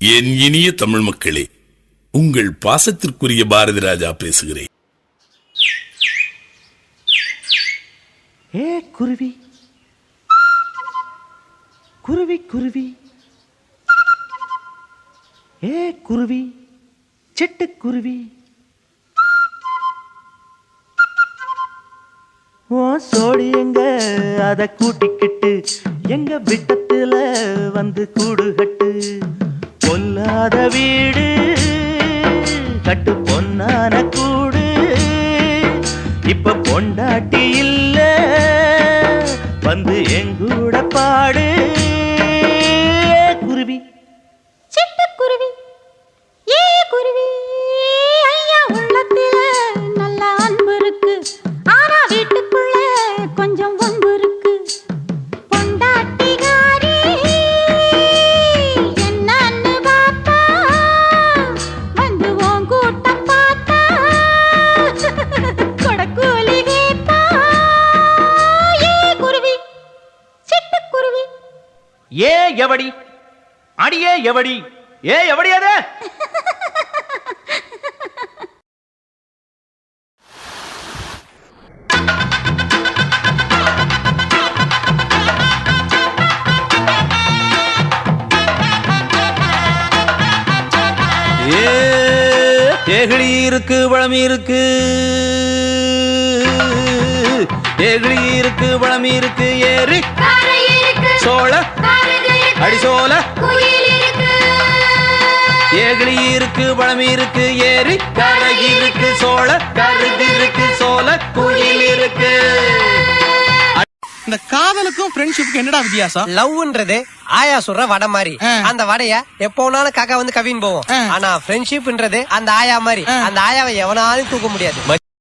என் இனிய தமிழ் மக்களே உங்கள் பாசத்திற்குரிய பாரதி ராஜா பேசுகிறேன். ஏ குருவி? குருவி குருவி. ஏ குருவி? சிட்டுக்குருவி ஓ சோடி எங்க? அத கூட்டிக்கிட்டு எங்க விட்டத்துல வந்து கூடு கட்டு பொன்னான கூடு. இப்ப பொண்டாட்டி இல்ல வந்து எங்கூட பாடு. ஏ எவடி? அடியே எவடி? ஏ எவடி அது? ஏ தேகிழி இருக்கு பழமி இருக்கு. தேகிழி இருக்கு பழமி இருக்கு ஏறி சோழ இருக்கு அடிசோல குயில் இருக்கு ஏகிழி இருக்கு பழமி இருக்கு ஏறி கரை இருக்கு சோழ. கருது இருக்கு சோல குயில் இருக்கு. இந்த காதலுக்கும் ஃப்ரெண்ட்ஷிப்புக்கும் என்னடா வித்தியாசம்? லவ்ன்றது ஆயா சொல்ற வடை மாதிரி. அந்த வடைய எப்போனாலும் காக்கா வந்து கவின் போவோம். ஆனா ஃப்ரெண்ட்ஷிப்ன்றது அந்த ஆயா மாதிரி. அந்த ஆயாவை எவனாலும் தூக்க முடியாது.